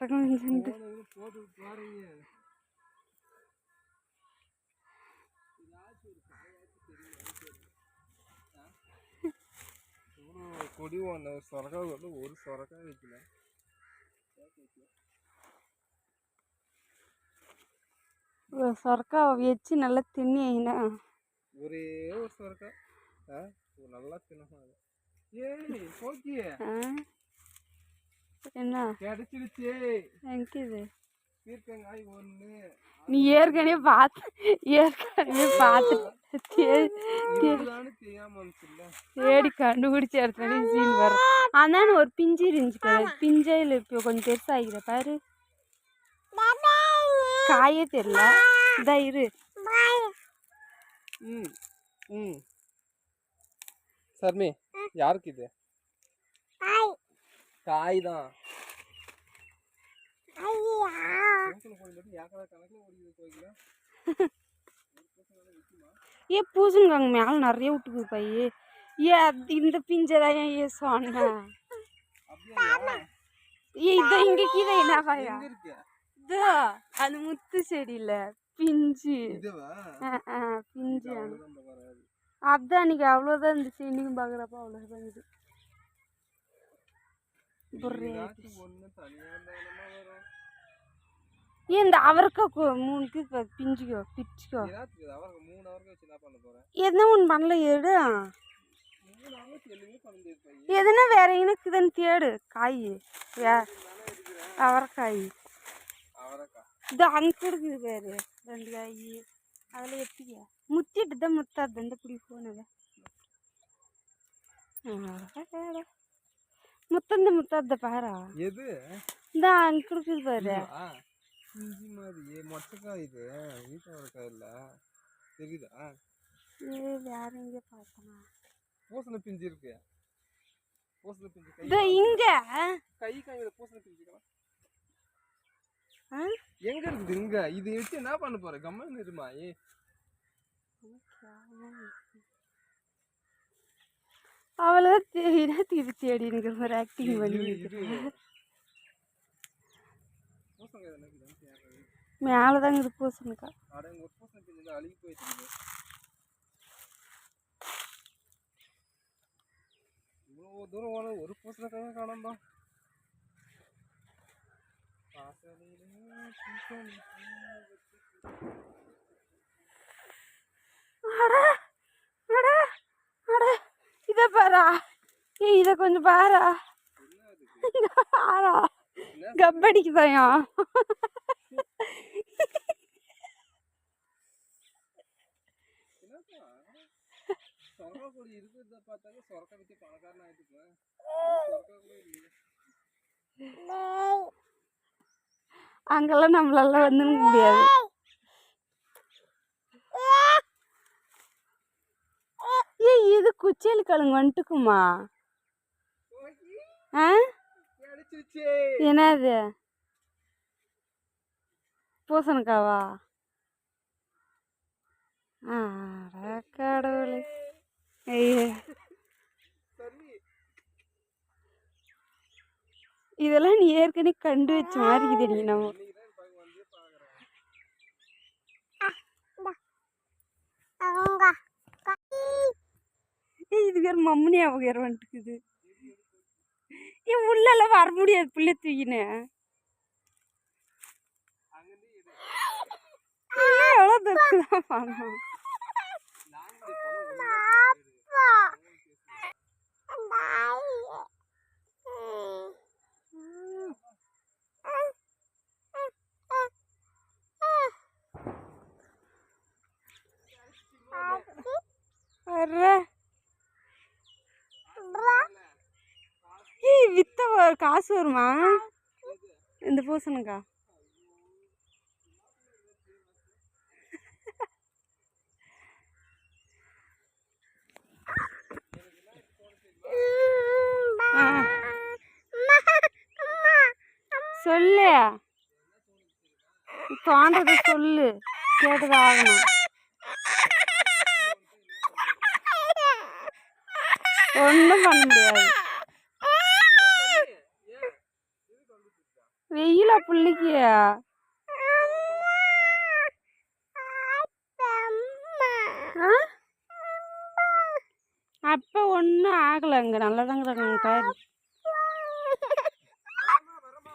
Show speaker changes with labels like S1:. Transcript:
S1: ஒட்டகம் வந்துட்டு கொடி ஒன்று சொரக்காய் வந்து ஒரு சொரக்காய் வைக்கல
S2: சொரக்காய் வச்சு நல்லா தின்னா
S1: ஒரே ஒரு சொரக்காய் நல்லா தின்னா ஏ போக்கிய.
S2: என்ன?
S1: கிடைச்சிருச்சு.
S2: எங்கிது? நீ ஏற்கனவே பார்த்து ஏற்கனவே பார்த்து தேடி கண்டுபிடிச்ச இடத்துல சீன் வரும் அதான் ஒரு பிஞ்சு இருந்துச்சு பாரு பிஞ்சையில் இப்போ கொஞ்சம் பெருசாகிற பாரு. காயே தெரியல. இதா இரு.
S1: ம் ம். சர்மி யாருக்கு இது? காய் தான்
S2: ஏ பூசணிக்காங்க மேலே நிறைய விட்டுக்குது பையே. ஏ அது இந்த பிஞ்சை தான் ஏன் ஏ சொன்னேன் ஏ இதோ இங்கே கீழே என்ன பாயா இதோ அது முத்து செடியில் பிஞ்சு.
S1: இதுவா?
S2: ஆ, ஆ, பிஞ்சு.
S1: அவ்வளவுதான் இந்த வராது.
S2: அதான் அன்னைக்கு அவ்வளோதான் இருந்துச்சு இன்னைக்கும் பார்க்குறப்ப அவ்வளோதான் இது.
S1: அவருக்கு வச்சு என்ன பண்ண போறேன்
S2: எதுனா ஒன்று பண்ணல எடு
S1: அவருக்கு
S2: எதுனா வேற எனக்குதுன்னு தேடு காய் அவரைக்காய்
S1: அவரைக்கா
S2: இது அங்கே இருக்குது பேரு ரெண்டு காய் அதில் எத்திக்க முத்திட்டு தான் முத்தாது இந்த பிடி போனது முத்தந்த முத்தாத பாரா.
S1: எது?
S2: இந்த அங்கே இருக்குது பாரு?
S1: இஞ்சி மாதிரி மொச்சக்காய் இது. வீட்டு அவரைக்காய் இல்ல. தெரியுதா?
S2: ஏ வேற எங்கே பார்த்தனா
S1: பூசணி பிஞ்சு இருக்கு. பூசணி பிஞ்சு கை
S2: இங்கே.
S1: கை காய்கிற பூசணி
S2: ஆ?
S1: எங்க இருக்குது இங்க? இது என்ன பண்ண போற? கம்மன் இருமா
S2: அவ்வளோதான் தேடினா திருப்பி தேடிங்கிற மாதிரி ஆக்டிங் பண்ணி
S1: பூசணக்காய்.
S2: மேலே தாங்க இது பூசணிக்கா
S1: இவ்வளோ தூரம் ஓன ஒரு பூசணக்காயும் காணோம்பா. வாசலிலே பூசணி
S2: அட அட அட இதை பாரா ஏய் இதை கொஞ்சம் பாரா. ஆரா பாரா கப்படிக்குதாயா
S1: அங்கெல்லாம் நம்மளால கொடி முடியாது பார்த்தாக்க சொரக்கா வித்து பணக்காரன் ஆயிட்டுக்குவேன் சொரக்கா கூட இல்லையே
S2: அங்கெல்லாம் நம்மளால வந்து முடியாது இது வந்துட்டுக்குமா? ஆ?
S1: கிடைச்சிருச்சு.
S2: என்னது? பூசணிக்காவா? ஆட கடவுளே. ஐயோ. இதெல்லாம் நீ ஏற்கனவே கண்டு வச்ச மாதிரி இருக்குது நீ நம்ம
S1: இன்னைக்கு தான் பாக்க வந்து பாக்குறேன்
S2: வேறு மம்மனி அவங்க வேறு வந்துட்டுக்குது ஏன் உள்ளெல்லாம் வர முடியாது பிள்ளை தூக்கினு
S1: அங்கிருந்து எடு
S2: எவ்வளோ தூரம் தான் பண்ணணும் ஒரு காசு வருமா? இந்த பூசணுக்கா சொல்லு. தோன்றதை சொல்லு. கேட்டுதான் ஆகணும். ஒன்றும் பண்ண முடியாது. வெயிலா புள்ளிக்கு? அப்ப ஒன்றும் ஆகலைங்க. நல்லா தாங்க பாரு
S1: வரமா வரமா